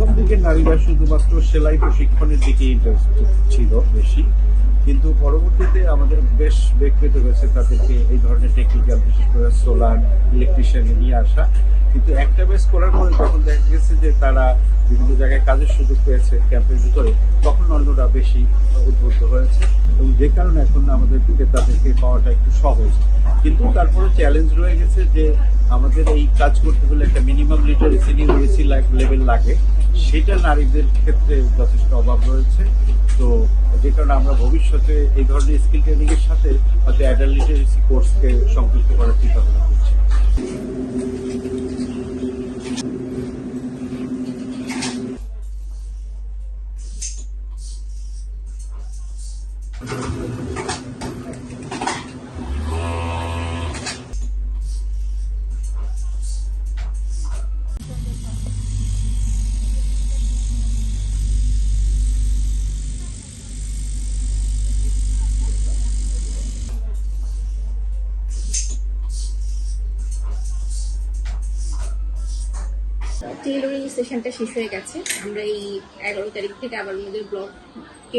প্রথম দিকে নারীরা শুধুমাত্র সেলাই প্রশিক্ষণের দিকে ইন্টারেস্ট ছিল বেশি, কিন্তু পরবর্তীতে আমাদের বেশ ব্যক্তিগত রয়েছে তাদেরকে এই ধরনের টেকনিক্যাল বিশেষ করে সোলার ইলেকট্রিশিয়ান নিয়ে আসা। কিন্তু একটা বেশ করার পরে যখন দেখা গেছে যে তারা বিভিন্ন জায়গায় কাজের সুযোগ পেয়েছে ক্যাম্পের ভিতরে, তখন অন্যরা বেশি উদ্বুদ্ধ হয়েছে। এবং যে কারণে এখন আমাদের দিকে তাদেরকে পাওয়াটা একটু সহজ। কিন্তু তারপরে চ্যালেঞ্জ রয়ে গেছে যে আমাদের এই কাজ করতে হলে একটা মিনিমাম লিটারেসি লাইফ লেভেল লাগে। সেটা নারীদের ক্ষেত্রে যথেষ্ট অভাব রয়েছে। তো যে কারণে আমরা ভবিষ্যতে এই ধরনের স্কিল ট্রেনিংয়ের সাথে হয়তো অ্যাডাল্ট লিটারেসি কোর্সকে সংযুক্ত করার চিন্তা ভাবনা করছি। টেইলরিং সেশনটা শেষ হয়ে গেছে। আমরা এই এগারো তারিখ থেকে আবার আমাদের ব্লগ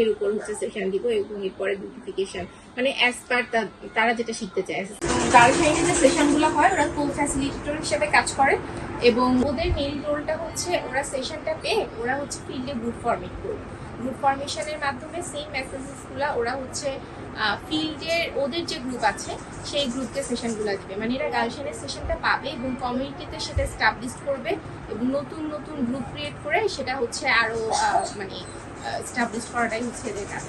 এর উপর হচ্ছে সেশন দিব এবং এরপরে বিউটিফিকেশন মানে অ্যাজ পার তারা যেটা শিখতে চায়। গার্লফ্রেন্ডের যে সেশনগুলো হয়, ওরা কো ফ্যাসিলিটেটর হিসেবে কাজ করে এবং ওদের মেইন রোলটা হচ্ছে ওরা সেশনটা পেয়ে ওরা হচ্ছে ফিল্ডে গ্রুপ ফর্মেট করবে। ফর্মেশনের মাধ্যমে সেম মেসেজেসগুলো ওরা হচ্ছে ফিল্ডের ওদের যে গ্রুপ আছে, সেই গ্রুপকে সেশনগুলো দিবে। মানে এরা গার্লফ্রেন্ডের সেশনটা পাবে এবং কমিউনিটিতে সেটা স্টাবলিশ করবে এবং নতুন নতুন গ্রুপ ক্রিয়েট করে সেটা হচ্ছে আরও মানে স্টাবলিশ করাটাই হচ্ছে এদের কাজ।